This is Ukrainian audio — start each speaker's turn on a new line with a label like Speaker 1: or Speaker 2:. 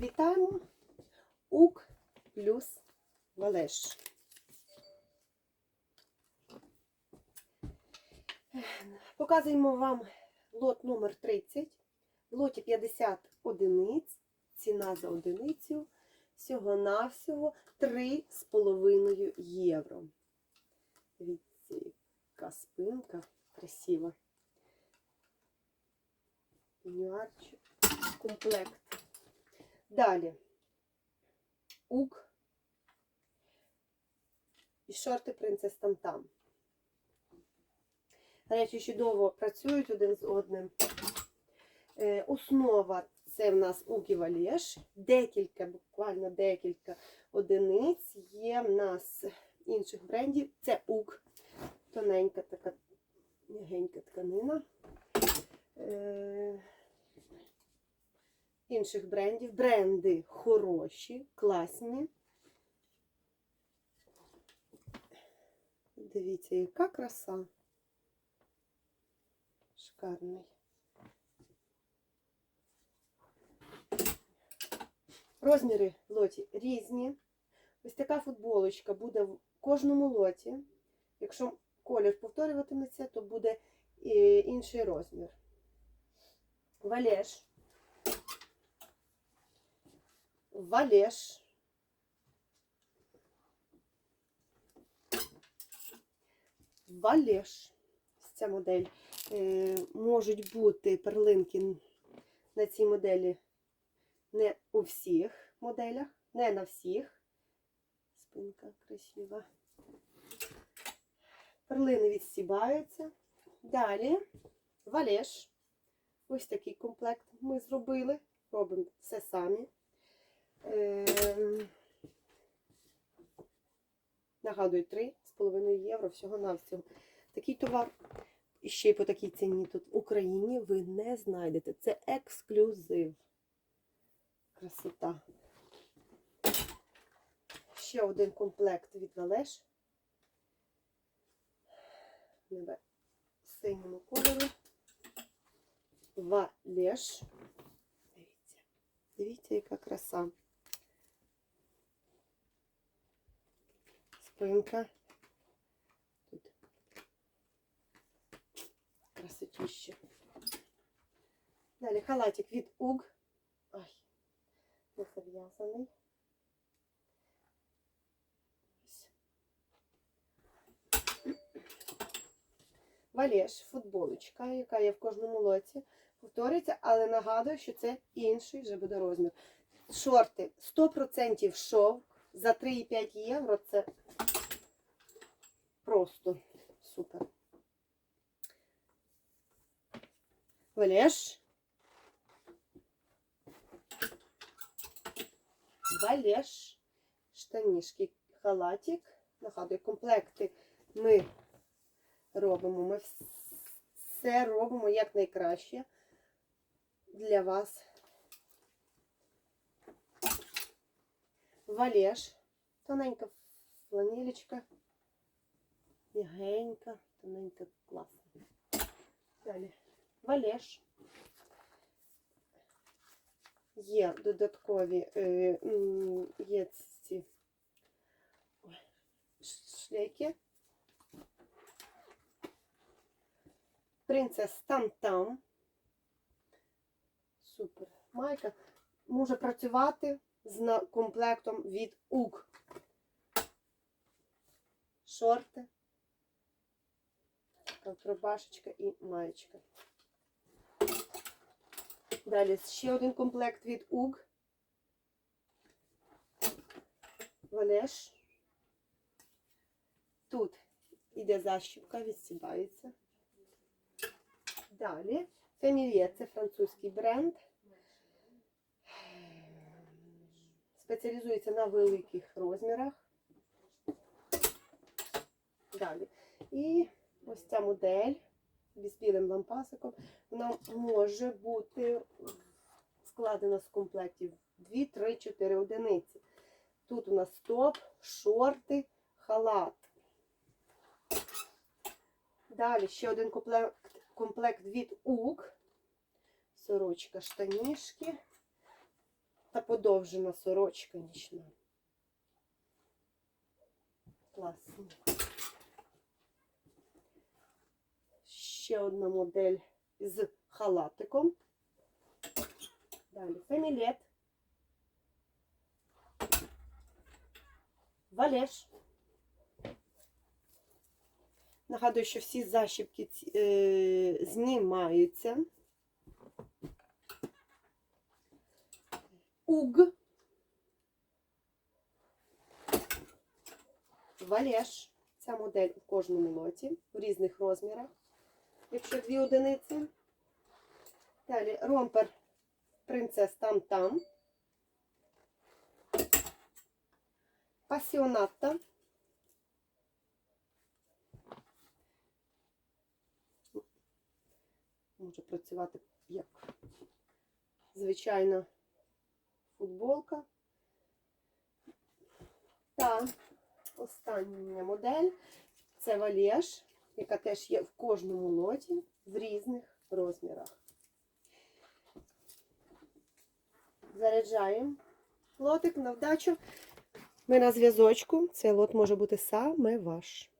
Speaker 1: Вітаємо УК плюс Валеш. Показуємо вам лот номер 30. В лоті 50 одиниць. Ціна за одиницю всього-навсього 3,5 євро. Дивіться, яка спинка красива. Пенюарчик, комплект. Далі. Ук. І шорти принцес там-там. Речі чудово працюють один з одним. Е, основа це в нас ук і валєш. Декілька, буквально декілька одиниць. Є в нас інших брендів. Це ук. Тоненька така м'ягенька тканина. Інших брендів. Бренди хороші, класні. Дивіться, яка краса. Шикарний. Розміри лоті різні. Ось така футболочка буде в кожному лоті. Якщо колір повторюватиметься, то буде е, інший розмір. Валеш. Валеш. Валеш. Ця модель. Е, можуть бути перлинки на цій моделі не у всіх моделях, не на всіх. Спинка красива. Перлини відстібаються. Далі валеш. Ось такий комплект ми зробили. Робимо все самі. Ем, Нагадую, 3,5 євро всього-навсього. Такий товар ще й по такій ціні тут в Україні ви не знайдете. Це ексклюзив. Красота. Ще один комплект від Валеш. Небе синьому кольору. Валеш. Дивіться. Дивіться, яка краса. Спинка. Тут красотіще. Далі халатик від Уг. Ай, не зав'язаний. Ось. Валєш, футболочка, яка є в кожному лоці. Повторюється, але нагадую, що це інший вже буде розмір. Шорти 100% шовк за 3,5 євро. Це просто супер. Валєш. Валєш. Штанішки, халатик. Нагадую, комплекти ми робимо. Ми все робимо як найкраще для вас. Валєш. Тоненька фланелечка. Мягенька, тоненька, класна. Далі. Валєш. Є додаткові, е, є ці ой, шлейки. Принцес там-там. Супер. Майка може працювати з комплектом від УК. Шорти. Рубашечка і маєчка. Далі ще один комплект від УГ. Валеш. Тут іде защіпка, відсібається. Далі Фемілє це французький бренд. Спеціалізується на великих розмірах. Далі. І ось ця модель з білим лампасиком. Вона може бути складена з комплектів 2, 3, 4 одиниці. Тут у нас топ, шорти, халат. Далі ще один комплект, комплект від УК. Сорочка, штанішки, та подовжена сорочка нічна. Класно. Ще одна модель з халатиком. Далі фемілет. Валеш. Нагадую, що всі защіпки е, знімаються. Уг. Валеш. Ця модель у кожному лоті в різних розмірах, якщо дві одиниці. Далі ромпер принцес там там. Пасіоната. Може працювати як звичайна футболка. Та остання модель це валєш, яка теж є в кожному лоті в різних розмірах. Заряджаємо лотик на вдачу. Ми на зв'язочку. Цей лот може бути саме ваш.